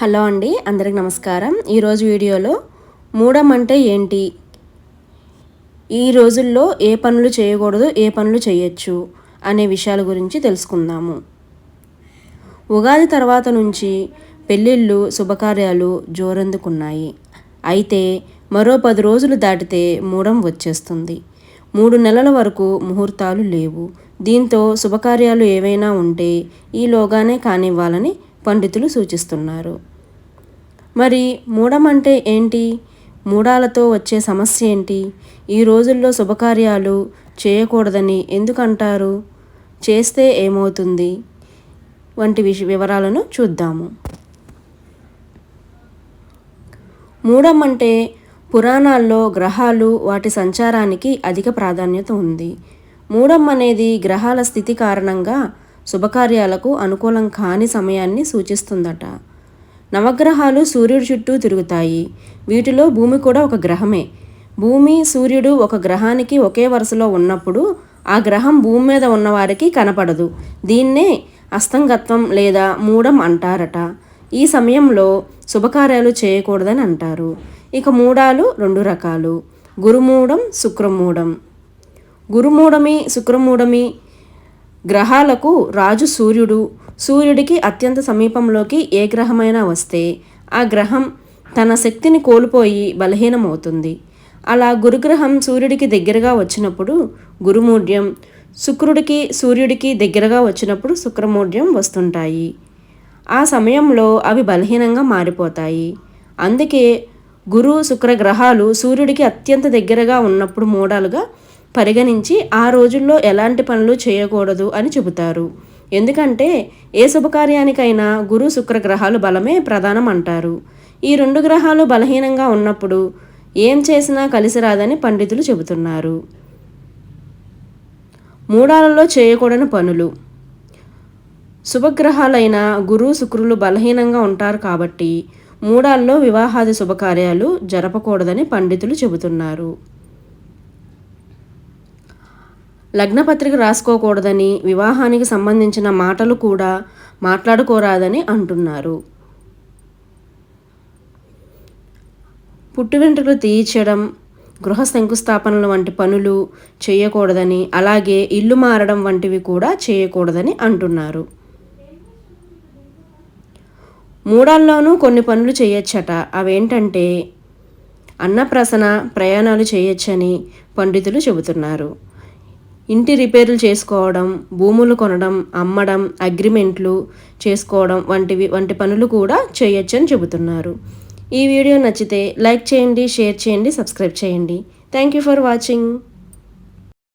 Hello అండి అందరికి నమస్కారం. ఈరోజు వీడియోలో మూడం అంటే ఏంటి? ఈ రోజుల్లో ఏ పనులు చేయకూడదు ఏ పనులు చేయొచ్చు అనే విషయాల గురించి తెలుసుకుందాము. ఉగాది తర్వాత నుంచి పెళ్ళిళ్ళు శుభకార్యాలు జోరందుకున్నాయి. అయితే మరో పది రోజులు దాటితే మూడం వచ్చేస్తుంది. మూడు నెలల వరకు ముహూర్తాలు లేవు. దీంతో శుభకార్యాలు ఏవైనా ఉంటే ఈలోగానే కానివ్వాలని పండితులు సూచిస్తున్నారు. మరి మూడం అంటే ఏంటి? మూడాలతో వచ్చే సమస్య ఏంటి? ఈ రోజుల్లో శుభకార్యాలు చేయకూడదని ఎందుకంటారు? చేస్తే ఏమవుతుంది? వంటి విష వివరాలను చూద్దాము. మూడం అంటే పురాణాల్లో గ్రహాలు వాటి సంచారానికి అధిక ప్రాధాన్యత ఉంది. మూడం అనేది గ్రహాల స్థితి కారణంగా శుభకార్యాలకు అనుకూలం కాని సమయాన్ని సూచిస్తుందట. నవగ్రహాలు సూర్యుడి చుట్టూ తిరుగుతాయి. వీటిలో భూమి కూడా ఒక గ్రహమే. భూమి సూర్యుడు ఒక గ్రహానికి ఒకే వరుసలో ఉన్నప్పుడు ఆ గ్రహం భూమి మీద ఉన్నవారికి కనపడదు. దీన్నే అస్తంగత్వం లేదా మూడం అంటారట. ఈ సమయంలో శుభకార్యాలు చేయకూడదని అంటారు. ఇక మూడాలు రెండు రకాలు. గురుమూడం శుక్రమూడం గురుమూడమి శుక్రమూడమి గ్రహాలకు రాజు సూర్యుడు. సూర్యుడికి అత్యంత సమీపంలోకి ఏ గ్రహమైనా వస్తే ఆ గ్రహం తన శక్తిని కోల్పోయి బలహీనమవుతుంది. అలా గురుగ్రహం సూర్యుడికి దగ్గరగా వచ్చినప్పుడు గురుమూఢ్యం శుక్రుడికి సూర్యుడికి దగ్గరగా వచ్చినప్పుడు శుక్రమూఢ్యం వస్తుంటాయి. ఆ సమయంలో అవి బలహీనంగా మారిపోతాయి. అందుకే గురు శుక్ర గ్రహాలు సూర్యుడికి అత్యంత దగ్గరగా ఉన్నప్పుడు మూడాలుగా పరిగణించి ఆ రోజుల్లో ఎలాంటి పనులు చేయకూడదు అని చెబుతారు. ఎందుకంటే ఏ శుభకార్యానికైనా గురు శుక్ర గ్రహాలు బలమే ప్రధానం అంటారు. ఈ రెండు గ్రహాలు బలహీనంగా ఉన్నప్పుడు ఏం చేసినా కలిసి రాదని పండితులు చెబుతున్నారు. మూడాలలో చేయకూడని పనులు. శుభగ్రహాలైన గురు శుక్రులు బలహీనంగా ఉంటారు కాబట్టి మూడాల్లో వివాహాది శుభకార్యాలు జరపకూడదని పండితులు చెబుతున్నారు. లగ్నపత్రిక రాసుకోకూడదని వివాహానికి సంబంధించిన మాటలు కూడా మాట్లాడుకోరాదని అంటున్నారు. పుట్టు వెంట్రుకలు తీయించడం గృహ శంకుస్థాపనలు వంటి పనులు చేయకూడదని అలాగే ఇల్లు మారడం వంటివి కూడా చేయకూడదని అంటున్నారు. మూడాల్లోనూ కొన్ని పనులు చేయొచ్చట. అవేంటంటే అన్నప్రసన ప్రయాణాలు చేయొచ్చని పండితులు చెబుతున్నారు. ఇంటి రిపేర్లు చేసుకోవడం భూములు కొనడం అమ్మడం అగ్రిమెంట్లు చేసుకోవడం వంటివి వంటి పనులు కూడా చేయొచ్చని చెబుతున్నారు. ఈ వీడియో నచ్చితే లైక్ చేయండి షేర్ చేయండి సబ్స్క్రైబ్ చేయండి. Thank you for watching